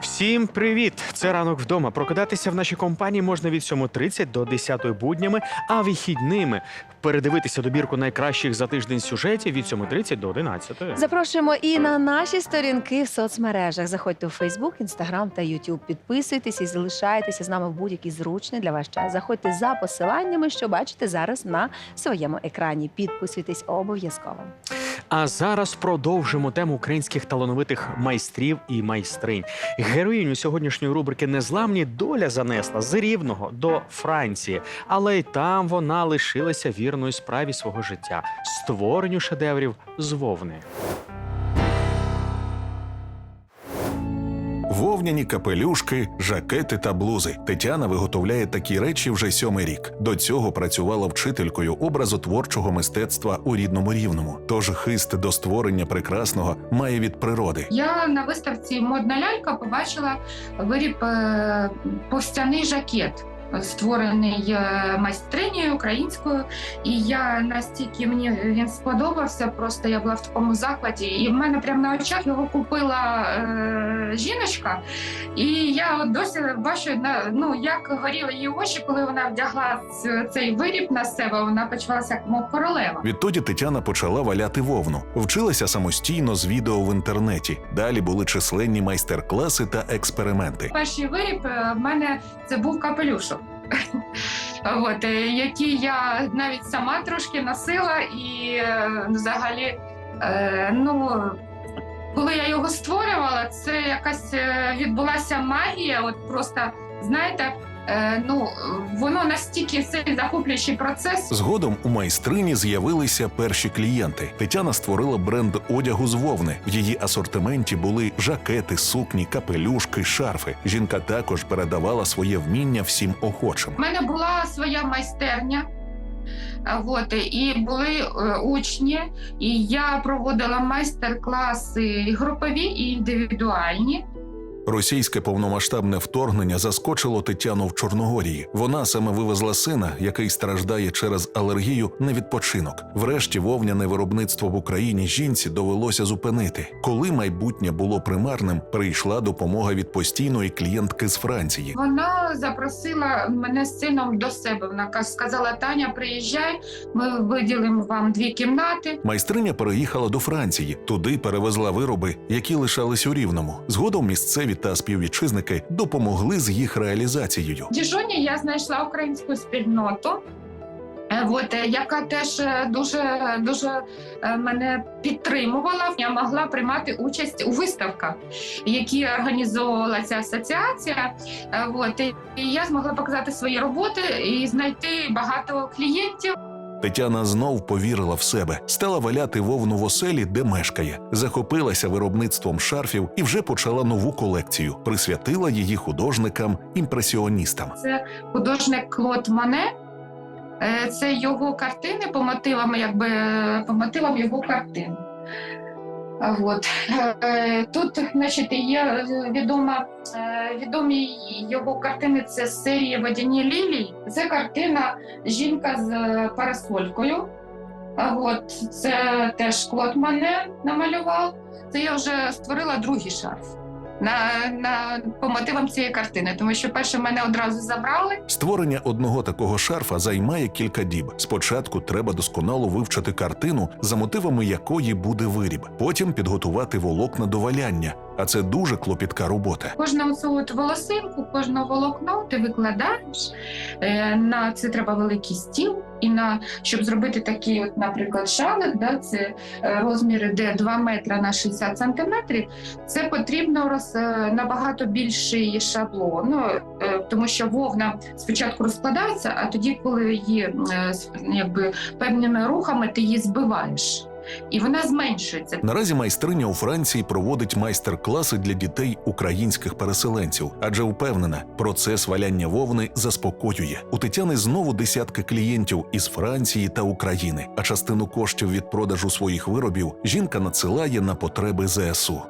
Всім привіт! Це ранок вдома. Прокидатися в нашій компанії можна від 7.30 до 10 буднями, а вихідними передивитися добірку найкращих за тиждень сюжетів від 7.30 до 11. Запрошуємо і на наші сторінки в соцмережах. Заходьте у Фейсбук, Інстаграм та Ютуб. Підписуйтесь і залишайтеся з нами в будь-який зручний для вас час. Заходьте за посиланнями, що бачите зараз на своєму екрані. Підписуйтесь обов'язково. А зараз продовжимо тему українських талановитих майстрів і майстринь. Героїню сьогоднішньої рубрики Незламні доля занесла з Рівного до Франції, але й там вона лишилася вірною справі свого життя створенню шедеврів з вовни. Вовняні капелюшки, жакети та блузи. Тетяна виготовляє такі речі вже сьомий рік. До цього працювала вчителькою образотворчого мистецтва у рідному рівному. Тож хист до створення прекрасного має від природи. Я на виставці Модна лялька побачила виріб е, повстяний жакет. Створений е, майстринею українською, і я настільки мені він сподобався. Просто я була в такому захваті, і в мене прямо на очах його купила е, жіночка. І я от досі бачу на ну як горіли її очі, коли вона вдягла цей виріб на себе. Вона почувалася як мов королева. Відтоді Тетяна почала валяти вовну, вчилася самостійно з відео в інтернеті. Далі були численні майстер-класи та експерименти. Перший виріб е, в мене це був капелюшок. От, які я навіть сама трошки носила, і е, взагалі, е, ну, коли я його створювала, це якась е, відбулася магія. От просто, знаєте, е, ну, воно настільки цей захоплюючий процес. Згодом у майстрині з'явилися перші клієнти. Тетяна створила бренд одягу з вовни. В її асортименті були жакети, сукні, капелюшки, шарфи. Жінка також передавала своє вміння всім охочим. У мене була своя майстерня. а, От, і були е, учні, і я проводила майстер-класи групові і індивідуальні. Російське повномасштабне вторгнення заскочило Тетяну в Чорногорії. Вона саме вивезла сина, який страждає через алергію на відпочинок. Врешті вовняне виробництво в Україні жінці довелося зупинити. Коли майбутнє було примарним, прийшла допомога від постійної клієнтки з Франції. Вона запросила мене з сином до себе. Вона ка- сказала: Таня, приїжджай, ми виділимо вам дві кімнати. Майстриня переїхала до Франції. Туди перевезла вироби, які лишались у рівному. Згодом місцеві та співвітчизники допомогли з їх реалізацією. Діжоні я знайшла українську спільноту. е, От, е, яка теж е, дуже дуже мене підтримувала. Я могла приймати участь у виставках, які організовувала ця асоціація. От, і я змогла показати свої роботи і знайти багато клієнтів. Тетяна знов повірила в себе, стала валяти вовну в оселі, де мешкає, захопилася виробництвом шарфів і вже почала нову колекцію. Присвятила її художникам-імпресіоністам. Це художник Клод Мане. Е, Це його картини по мотивам, якби по мотивам його картин. От. Е, Тут, значить, є е, відома, е, відомі його картини це з серії Водяні лілії. Це картина Жінка з парасолькою. От. Це теж Клод Мане намалював. Це я вже створила другий шарф на, на, по мотивам цієї картини, тому що перше мене одразу забрали. Створення одного такого шарфа займає кілька діб. Спочатку треба досконало вивчити картину, за мотивами якої буде виріб, потім підготувати волокна до валяння. А це дуже клопітка робота. Кожну цю от волосинку, кожне волокно ти викладаєш. Е, на це треба великий стіл. І на щоб зробити такий, от, наприклад, шалик, да, це е, розміри, де 2 метри на 60 сантиметрів. Це потрібно роз, е, набагато більший шаблон, ну, е, тому що вовна спочатку розкладається, а тоді, коли її якби певними рухами ти її збиваєш, і вона зменшується. Наразі майстриня у Франції проводить майстер-класи для дітей українських переселенців, адже впевнена, процес валяння вовни заспокоює. У Тетяни знову десятки клієнтів із Франції та України. А частину коштів від продажу своїх виробів жінка надсилає на потреби ЗСУ.